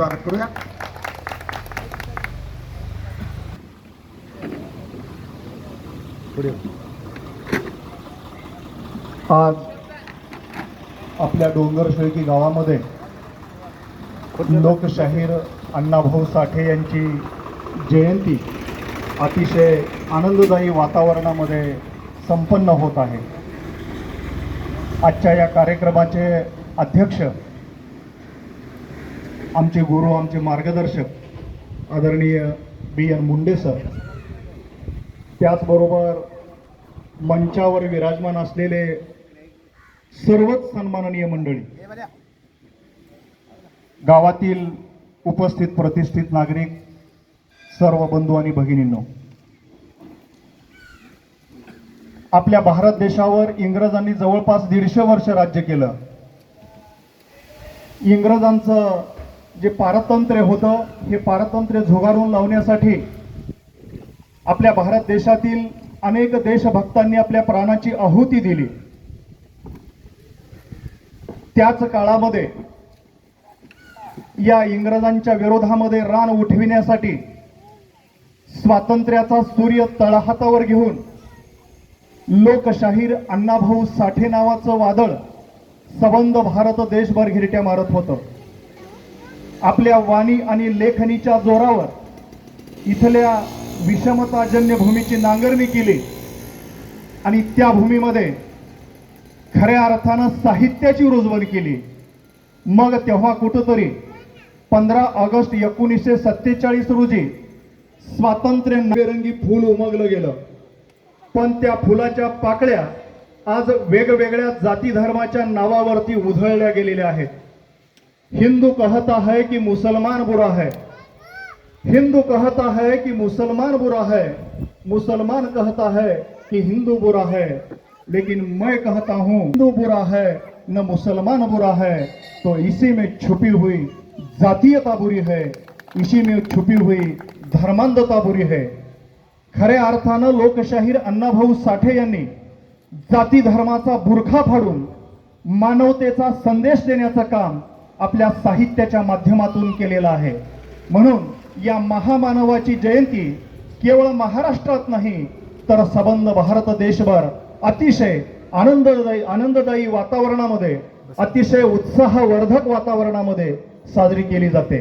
स्वागत करूया आज आपल्या डोंगर शेळकी गावामध्ये लोकशाहीर अण्णाभाऊ साठे यांची जयंती अतिशय आनंददायी वातावरणामध्ये संपन्न होत आहे. आजच्या या कार्यक्रमाचे अध्यक्ष आमचे गुरु आमचे मार्गदर्शक आदरणीय बी एन मुंडे सर. त्याचबरोबर मंचावर विराजमान असलेले सर्वच सन्माननीय मंडळी. गावातील उपस्थित प्रतिष्ठित नागरिक सर्व बंधू आणि भगिनींनो. आपल्या भारत देशावर इंग्रजांनी जवळपास दीडशे वर्ष राज्य केलं. इंग्रजांचं जे पारतंत्र्य होतं हे पारतंत्र्य झुगारून लावण्यासाठी आपल्या भारत देशातील अनेक देशभक्तांनी आपल्या प्राणाची आहुती दिली. त्याच काळामध्ये या इंग्रजांच्या विरोधामध्ये रान उठविण्यासाठी स्वातंत्र्याचा सूर्य तळहातावर घेऊन लोकशाहीर अण्णाभाऊ साठे नावाचं वादळ सबंध भारत देशभर घिरट्या मारत होतं. आपल्या वाणी आणि लेखणीच्या जोरावर इथल्या विषमताजन्य भूमीची नांगरणी केली. आणि त्या भूमीमध्ये खऱ्या अर्थानं साहित्याची रुजवण केली. मग तेव्हा कुठंतरी पंधरा ऑगस्ट एकोणीसशे सत्तेचाळीस रोजी स्वातंत्र्य नवेरंगी फूल उमगलं गेलं. पण त्या फुलाच्या पाकळ्या आज वेगवेगळ्या जाती धर्माच्या नावावरती उधळल्या गेलेल्या आहेत. हिंदू कहता है कि मुसलमान बुरा है। हिंदू कहता है कि मुसलमान बुरा है। मुसलमान कहता है कि हिंदू बुरा है। लेकिन मैं कहता हूँ हिंदू बुरा है न मुसलमान बुरा है। तो इसी में छुपी हुई जातीयता बुरी है। इसी में छुपी हुई धर्मांधता बुरी है। खऱ्या अर्थानं लोकशाहीर अण्णाभाऊ साठे यांनी जाती धर्माचा बुरखा फाडून मानवतेचा संदेश देण्याचं काम आपल्या साहित्याच्या माध्यमातून केलेलं आहे. म्हणून या महामानवाची जयंती केवळ महाराष्ट्रात नाही तर सबंध भारत देशभर अतिशय आनंददायी आनंददायी वातावरणामध्ये अतिशय उत्साहवर्धक वातावरणामध्ये साजरी केली जाते.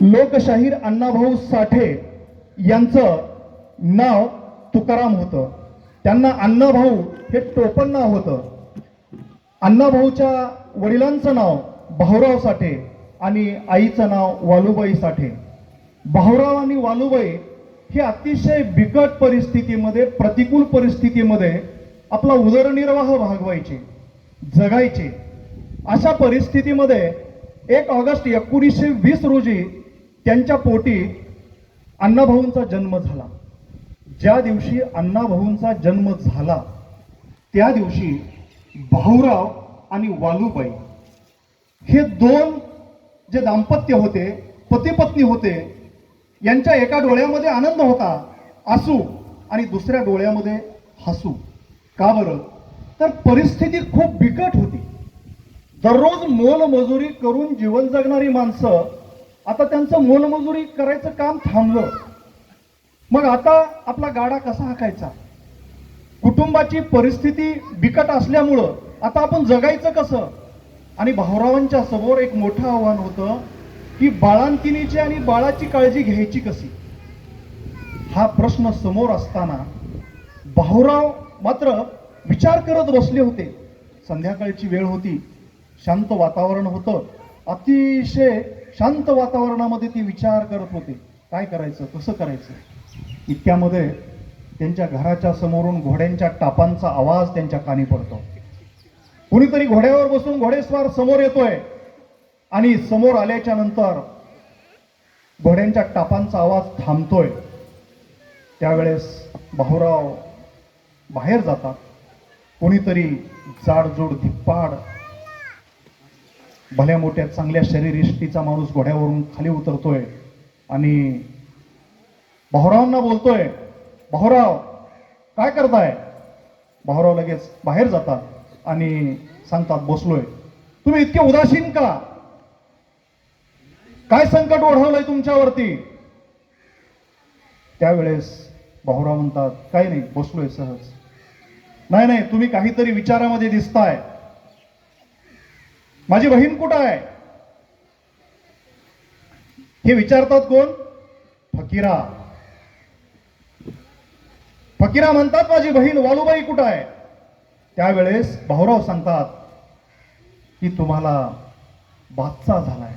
लोकशाहीर अण्णाभाऊ साठे यांचं नाव तुकाराम होतं. त्यांना अण्णाभाऊ हे टोपण नाव होतं. अण्णाभाऊच्या वडिलांचं नाव भाऊराव साठे आणि आईचं नाव वालुबाई साठे. भाऊराव आणि वालुबाई हे अतिशय बिकट परिस्थितीमध्ये प्रतिकूल परिस्थितीमध्ये आपला उदरनिर्वाह भागवायचे जगायचे. अशा परिस्थितीमध्ये एक ऑगस्ट एकोणीसशे वीस रोजी त्यांच्या पोटी अण्णाभाऊंचा जन्म झाला. ज्या दिवशी अण्णाभाऊंचा जन्म झाला त्या दिवशी भाऊराव आणि वालूबाई. हे दोन जे दाम्पत्य होते पती पत्नी होते यांच्या एका डोळ्यामध्ये आनंद होता आसू आणि दुसऱ्या डोळ्यामध्ये हसू. का बरं? तर परिस्थिती खूप बिकट होती. दररोज मोलमजुरी करून जीवन जगणारी माणसं आता त्यांचं मोलमजुरी करायचं काम थांबलं. मग आता आपला गाडा कसा हाकायचा? कुटुंबाची परिस्थिती बिकट असल्यामुळं आता आपण जगायचं कसं? आणि भाऊरावांच्या समोर एक मोठं आव्हान होतं की बाळांतिनीची आणि बाळाची काळजी घ्यायची कशी? हा प्रश्न समोर असताना भाऊराव मात्र विचार करत बसले होते. संध्याकाळची वेळ होती. शांत वातावरण होतं. अतिशय शांत वातावरणामध्ये ते विचार करत होते. काय करायचं? कसं करायचं? इतक्यामध्ये त्यांच्या घराच्या समोरून घोड्यांच्या टापांचा आवाज त्यांच्या कानी पडतो. कुणीतरी घोड्यावर बसून घोडेस्वार समोर येतोय. आणि समोर आल्याच्यानंतर घोड्यांच्या टापांचा आवाज थांबतोय. त्यावेळेस भाऊराव बाहेर जातात. कोणीतरी जाडजूड धिप्पाड भल्या मोठ्या चांगल्या शरीरिष्टीचा माणूस घोड्यावरून खाली उतरतोय. आणि भाऊरावांना बोलतोय भाऊराव काय करताय? भाऊराव लगेच बाहेर जातात आणि सांगतात बसलोय. तुम्ही इतके उदासीन का? काय संकट ओढवलंय तुमच्यावरती? त्यावेळेस भाऊराव म्हणतात काही नाही बसलोय सहज. नाही नाही तुम्ही काहीतरी विचारामध्ये दिसताय. माझी बहीण कुठं आहे? हे विचारतात कोण? फकीरा. फकीरा म्हणतात माझी बहीण वालुबाई कुठं आहे? त्यावेळेस भाऊराव सांगतात की तुम्हाला बादचा झालाय.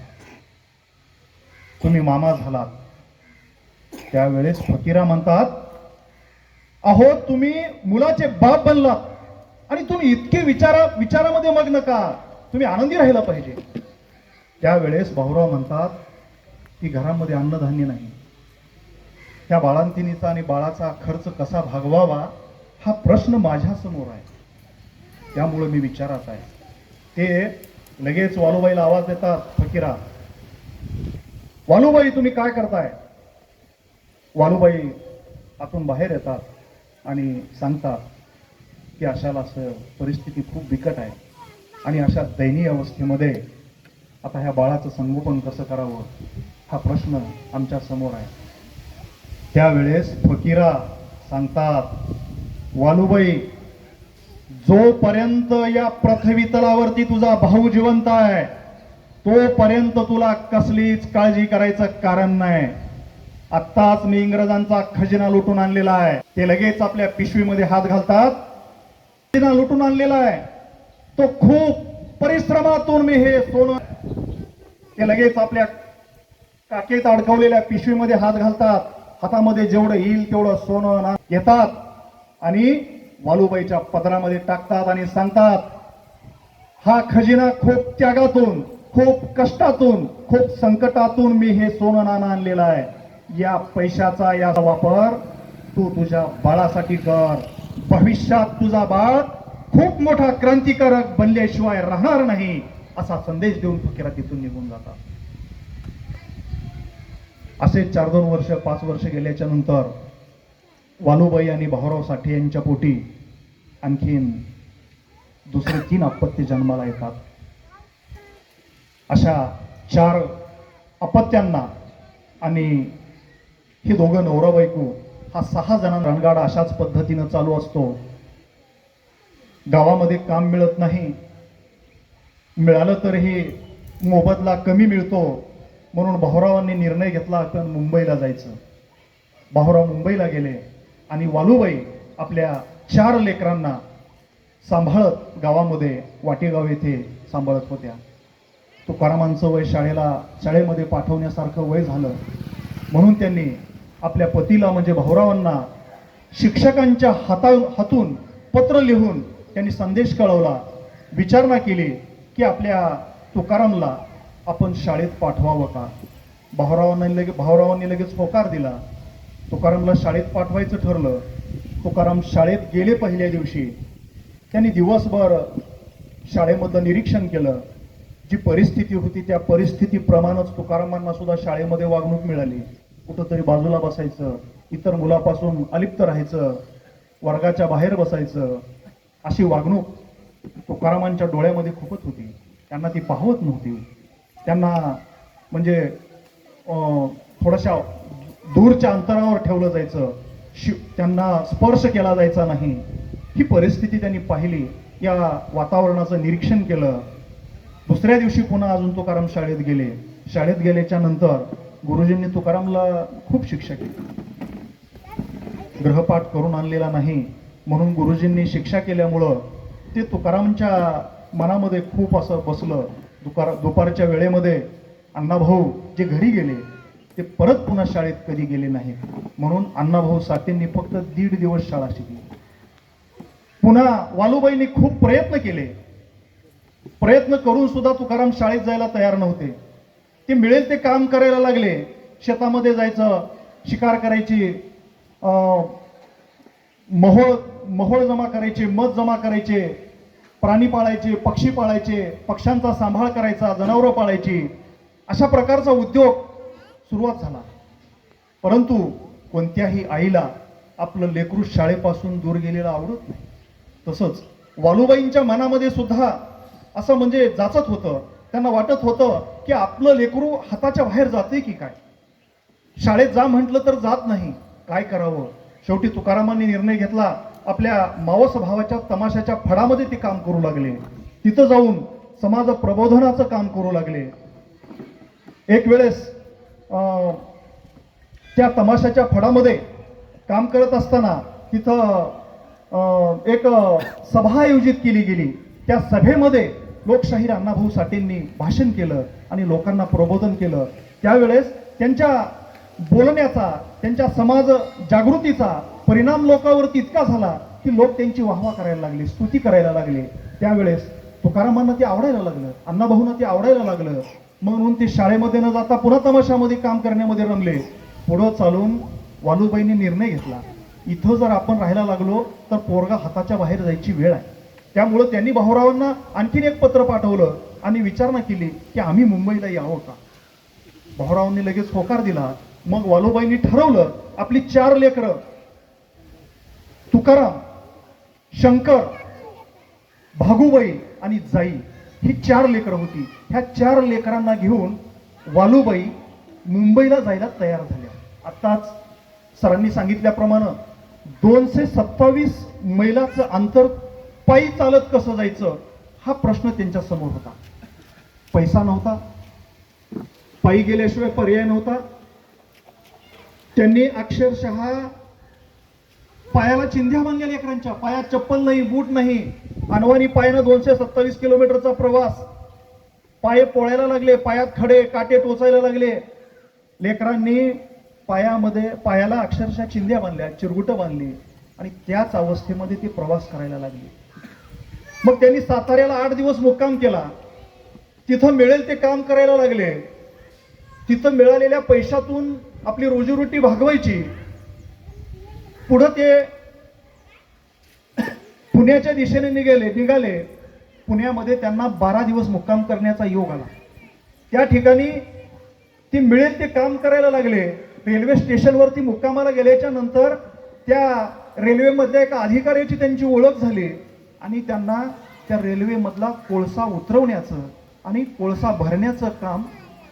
तुम्ही मामा झालात. त्यावेळेस फकीरा म्हणतात अहो तुम्ही मुलाचे बाप बनलात आणि तुम्ही इतके विचारा विचारामध्ये मग्न का? तुम्ही आनंदी राहिला पाहिजे. त्यावेळेस भाऊराव म्हणतात की घरामध्ये अन्नधान्य नाही. त्या बाळांतिनीचा आणि बाळाचा खर्च कसा भागवावा हा प्रश्न माझ्यासमोर आहे. त्यामुळं मी विचारात आहे. ते लगेच वालुबाईला आवाज देतात फकीरा वालुबाई तुम्ही काय करताय? वालुबाई आतून बाहेर येतात आणि सांगतात की अशाला असं परिस्थिती खूप बिकट आहे. आणि अशा दयनीय अवस्थेमध्ये आता ह्या बाळाचं संगोपन कसं करावं हा प्रश्न आमच्यासमोर आहे. त्यावेळेस फकीरा सांगतात वालुबाई जोपर्यंत या पृथ्वी तलावरती तुझा भाऊ जिवंत आहे तोपर्यंत तुला कसलीच काळजी करायचं कारण नाही. आत्ताच मी इंग्रजांचा खजिना लुटून आणलेला आहे. ते लगेच आपल्या पिशवीमध्ये हात घालतात. खजिना लुटून आणलेला आहे. तो खूप परिश्रमातून मी हे सोनं ते लगेच आपल्या काकेत अडकवलेल्या पिशवीमध्ये हात घालतात. हातामध्ये जेवढं येईल तेवढं सोनं ना घेतात. आणि वालुबाईच्या पदरामध्ये टाकतात आणि सांगतात हा खजिना खूप त्यागातून खूप कष्टातून खूप संकटातून मी हे सोनं नाणं आणलेलं आहे. या पैशाचा याचा वापर तू तुझ्या बाळासाठी कर. भविष्यात तुझा बाळ खूप मोठा क्रांतिकारक बनल्याशिवाय राहणार नाही असा संदेश देऊन फकीरा तिथून निघून जातात. असे चार दोन वर्ष पाच वर्ष गेल्याच्यानंतर वालूबाई आणि भाऊराव साठे यांच्या पोटी आणखीन दुसरे तीन अपत्य जन्माला येतात. अशा चार अपत्यांना आणि हे दोघं नवरा बायको हा सहा जणांना रणगाडा अशाच पद्धतीनं चालू असतो. गावामध्ये काम मिळत नाही. मिळालं तरीही मोबदला कमी मिळतो. म्हणून भाऊरावांनी निर्णय घेतला आपण मुंबईला जायचं. भाऊराव मुंबईला गेले आणि वालूबाई आपल्या चार लेकरांना सांभाळत गावामध्ये वाटेगाव येथे सांभाळत होत्या. तुकारामांचं वय शाळेला शाळेमध्ये पाठवण्यासारखं वय झालं. म्हणून त्यांनी आपल्या पतीला म्हणजे भाऊरावांना शिक्षकांच्या हाता हातून पत्र लिहून त्यांनी संदेश कळवला. विचारणा केली की आपल्या तुकारामला आपण शाळेत पाठवावं का? भाऊरावांनी लगे भाऊरावांनी लगेच होकार दिला. तुकारामला शाळेत पाठवायचं ठरलं. तुकाराम शाळेत गेले पहिल्या दिवशी. त्यांनी दिवसभर शाळेमधलं निरीक्षण केलं. जी परिस्थिती होती त्या परिस्थितीप्रमाणेच तुकारामांना सुद्धा शाळेमध्ये वागणूक मिळाली. कुठंतरी बाजूला बसायचं इतर मुलापासून अलिप्त राहायचं वर्गाच्या बाहेर बसायचं अशी वागणूक तुकारामांच्या डोळ्यामध्ये खूपच होती. त्यांना ती पाहवत नव्हती. त्यांना म्हणजे अं, थोड्याशा दूरच्या अंतरावर ठेवलं जायचं. शि त्यांना स्पर्श केला जायचा नाही. ही परिस्थिती त्यांनी पाहिली. या वातावरणाचं निरीक्षण केलं. दुसऱ्या दिवशी पुन्हा अजून तुकाराम शाळेत गेले. शाळेत गेल्याच्यानंतर गुरुजींनी तुकारामला खूप शिक्षा केली. ग्रहपाठ करून आणलेला नाही. म्हणून गुरुजींनी शिक्षा केल्यामुळं ते तुकारामच्या मनामध्ये खूप असं बसलं. दुपार दुपारच्या वेळेमध्ये अण्णाभाऊ जे घरी गेले ते परत पुन्हा शाळेत कधी गेले नाहीत. म्हणून अण्णाभाऊ साठेंनी फक्त दीड दिवस शाळा शिकली. पुन्हा वालुबाईंनी खूप प्रयत्न केले. प्रयत्न करून सुद्धा तुकाराम शाळेत जायला तयार नव्हते. ते मिळेल ते काम करायला लागले. शेतामध्ये जायचं शिकार करायची अं, मोहोळ मोहोळ जमा करायचे मध जमा करायचे. प्राणी पाळायचे पक्षी पाळायचे पक्ष्यांचा सांभाळ करायचा जनावरं पाळायची अशा प्रकारचा उद्योग सुरुवात झाला. परंतु कोणत्याही आईला आपलं लेकरू शाळेपासून दूर गेलेलं आवडत नाही. तसंच वालुबाईंच्या मनामध्ये सुद्धा असं म्हणजे जाचत होतं त्यांना वाटत होतं की आपलं लेकरू हाताच्या बाहेर जाते की काय? शाळेत जा म्हटलं तर जात नाही. काय करावं? शेवटी तुकारामांनी निर्णय घेतला आपल्या मावस भावाच्या तमाशाच्या फडामध्ये ते काम करू लागले. तिथं जाऊन समाज प्रबोधनाचं काम करू लागले. एक वेळेस त्या तमाशाच्या फडामध्ये काम करत असताना तिथं एक सभा आयोजित केली गेली. त्या सभेमध्ये लोकशाहीर अण्णाभाऊ साठेंनी भाषण केलं आणि लोकांना प्रबोधन केलं. त्यावेळेस त्यांच्या बोलण्याचा त्यांच्या समाज जागृतीचा परिणाम लोकांवरती इतका झाला की लोक त्यांची वाहवा करायला लागले स्तुती करायला लागले. त्यावेळेस तुकारामांना ते आवडायला लागलं अण्णाभाऊंना ते आवडायला लागलं. म्हणून ते शाळेमध्ये न जाता पुन्हा तमाशामध्ये काम करण्यामध्ये रमले. पुढं चालून वालूबाईंनी निर्णय घेतला. इथं जर आपण राहायला लागलो तर पोरगा हाताच्या बाहेर जायची वेळ आहे. त्यामुळं त्यांनी भाऊरावांना आणखीन एक पत्र पाठवलं आणि विचारणा केली की आम्ही मुंबईला यावं का? भाऊरावांनी लगेच होकार दिला. मग वालूबाईंनी ठरवलं आपली चार लेकरं तुकाराम शंकर भागुबाई आणि जाई ही चार लेकरं होती. ह्या चार लेकरांना घेऊन वालूबाई मुंबईला जायला तयार झाल्या. आत्ताच सरांनी सांगितल्याप्रमाणे दोनशे सत्तावीस मैलाचं अंतर पायी चालत कसं जायचं हा प्रश्न त्यांच्यासमोर होता. पैसा नव्हता. पायी गेल्याशिवाय पर्याय नव्हता. त्यांनी अक्षरशः पायाला चिंध्या बांधल्या लेकरांच्या पायात चप्पल नाही बूट नाही. अनवानी पायानं दोनशे सत्तावीस किलोमीटरचा प्रवास. पाय पोळायला लागले पायात खडे काटे टोचायला लागले. लेकरांनी पायामध्ये पायाला अक्षरशः चिंध्या बांधल्या चिरगुटं बांधली. आणि त्याच अवस्थेमध्ये ती प्रवास करायला लागली. मग त्यांनी साताऱ्याला आठ दिवस मुक्काम केला. तिथं मिळेल ते काम करायला लागले. तिथं मिळालेल्या पैशातून आपली रोजीरोटी भागवायची. पुढं ते पुण्याच्या दिशेने निघाले निघाले पुण्यामध्ये त्यांना बारा दिवस मुक्काम करण्याचा योग आला. त्या ठिकाणी ती मिळेल ते काम करायला लागले. रेल्वे स्टेशनवरती मुक्कामाला गेल्याच्यानंतर त्या रेल्वेमधल्या एका अधिकाऱ्याची त्यांची ओळख झाली आणि त्यांना त्या रेल्वेमधला कोळसा उतरवण्याचं आणि कोळसा भरण्याचं काम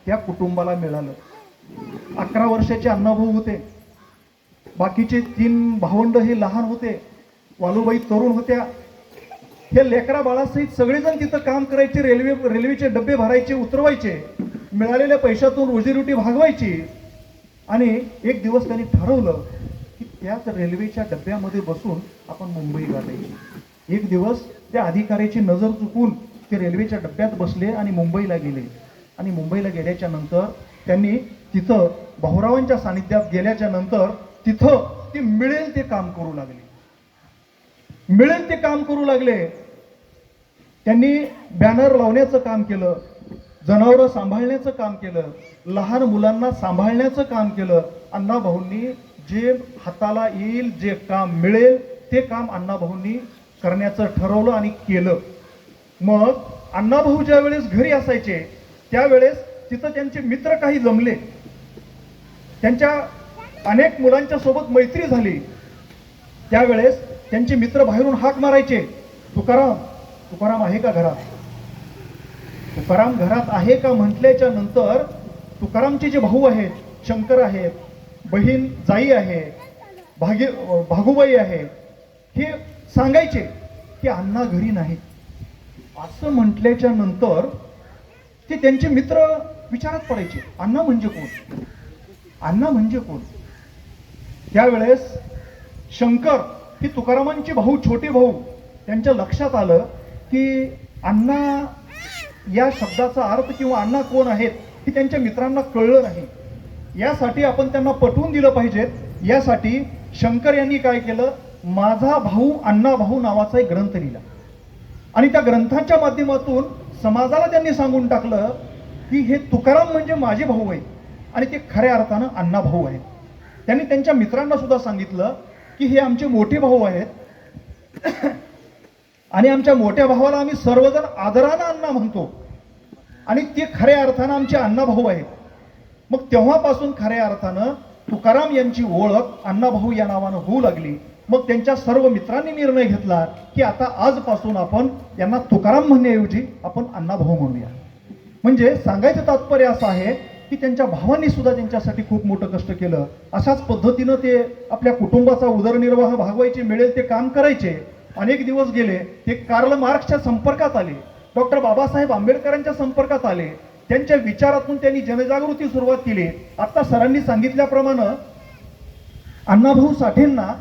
त्या कुटुंबाला मिळालं. अकरा वर्षाचे अण्णाभाऊ होते. बाकीचे तीन भावंड हे लहान होते. वालूबाई तरुण होत्या. हे लेकरा बाळासहित सगळेजण तिथं काम करायचे रेल्वे रेल्वेचे डबे भरायचे उतरवायचे मिळालेल्या पैशातून रोजीरोटी भागवायची. आणि एक दिवस त्यांनी ठरवलं की त्याच रेल्वेच्या डब्यामध्ये बसून आपण मुंबई गाठायची. एक दिवस त्या अधिकाऱ्याची नजर चुकून ते रेल्वेच्या डब्यात बसले आणि मुंबईला गेले. आणि मुंबईला गेल्याच्यानंतर त्यांनी तिथं भाऊरावांच्या सानिध्यात गेल्याच्यानंतर तिथं ती मिळेल ते काम करू लागले. मिळेल ते काम करू लागले. त्यांनी बॅनर लावण्याचं काम केलं जनावरं सांभाळण्याचं काम केलं लहान मुलांना सांभाळण्याचं काम केलं. अण्णाभाऊंनी जे हाताला येईल जे काम मिळेल ते काम अण्णाभाऊंनी करण्याचं ठरवलं आणि केलं. मग अण्णाभाऊ ज्या वेळेस घरी असायचे त्यावेळेस तिथं त्यांचे मित्र काही जमले. त्यांच्या अनेक मुलांच्या सोबत मैत्री झाली. त्यावेळेस त्यांचे मित्र बाहेरून हाक मारायचे. तुकाराम तुकाराम आहे का घरात? तुकाराम घरात आहे का म्हटल्याच्या नंतर तुकारामचे जे भाऊ आहेत शंकर आहेत बहीण जाई आहे भागी भागुबाई आहे हे सांगायचे की अण्णा घरी नाही असं म्हटल्याच्या नंतर ते त्यांचे मित्र विचारात पडायचे अण्णा म्हणजे कोण? अण्णा म्हणजे कोण? त्यावेळेस शंकर ही तुकारामांचे भाऊ छोटे भाऊ त्यांच्या लक्षात आलं की अण्णा या शब्दाचा अर्थ किंवा अण्णा कोण आहेत हे त्यांच्या मित्रांना कळलं नाही. यासाठी आपण त्यांना पटवून दिलं पाहिजेत यासाठी शंकर यांनी काय केलं? माझा भाऊ अण्णा भाऊ नावाचा एक ग्रंथ लिहिला. आणि त्या ग्रंथाच्या माध्यमातून समाजाला त्यांनी सांगून टाकलं की हे तुकाराम म्हणजे माझे भाऊ आहेत आणि ते खऱ्या अर्थानं अण्णा भाऊ आहेत. त्यांनी त्यांच्या मित्रांना सुद्धा सांगितलं की हे आमचे मोठे भाऊ आहेत. आणि आमच्या मोठ्या भावाला आम्ही सर्वजण आदरानं अण्णा म्हणतो. आणि ते खऱ्या अर्थानं आमचे अण्णा भाऊ आहेत. मग तेव्हापासून खऱ्या अर्थानं तुकाराम यांची ओळख अण्णाभाऊ या नावानं होऊ लागली. मग त्यांच्या सर्व मित्रांनी निर्णय घेतला की आता आजपासून आपण यांना तुकाराम म्हणण्याऐवजी आपण अण्णा भाऊ म्हणूया. म्हणजे सांगायचं तात्पर्य असं आहे की त्यांच्या भावांनी सुद्धा त्यांच्यासाठी खूप मोठं कष्ट केलं. अशाच पद्धतीनं ते आपल्या कुटुंबाचा उदरनिर्वाह भागवायचे मिळेल ते काम करायचे. अनेक दिवस गेले ते कार्ल मार्क्सच्या संपर्कात आले. डॉक्टर बाबासाहेब आंबेडकरांच्या संपर्कात आले. त्यांच्या विचारातून त्यांनी जनजागृती सुरुवात केली. आता सरांनी सांगितल्याप्रमाणे अण्णाभाऊ साठेंना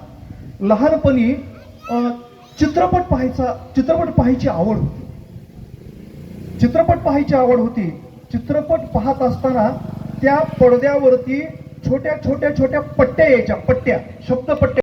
लहानपणी चित्रपट पाहायचा चित्रपट पाहायची आवड होती. चित्रपट पाहायची आवड होती. चित्रपट पाहत असताना त्या पडद्यावरती छोट्या छोट्या छोट्या पट्ट्या यायच्या पट्ट्या शब्दपट्ट्या.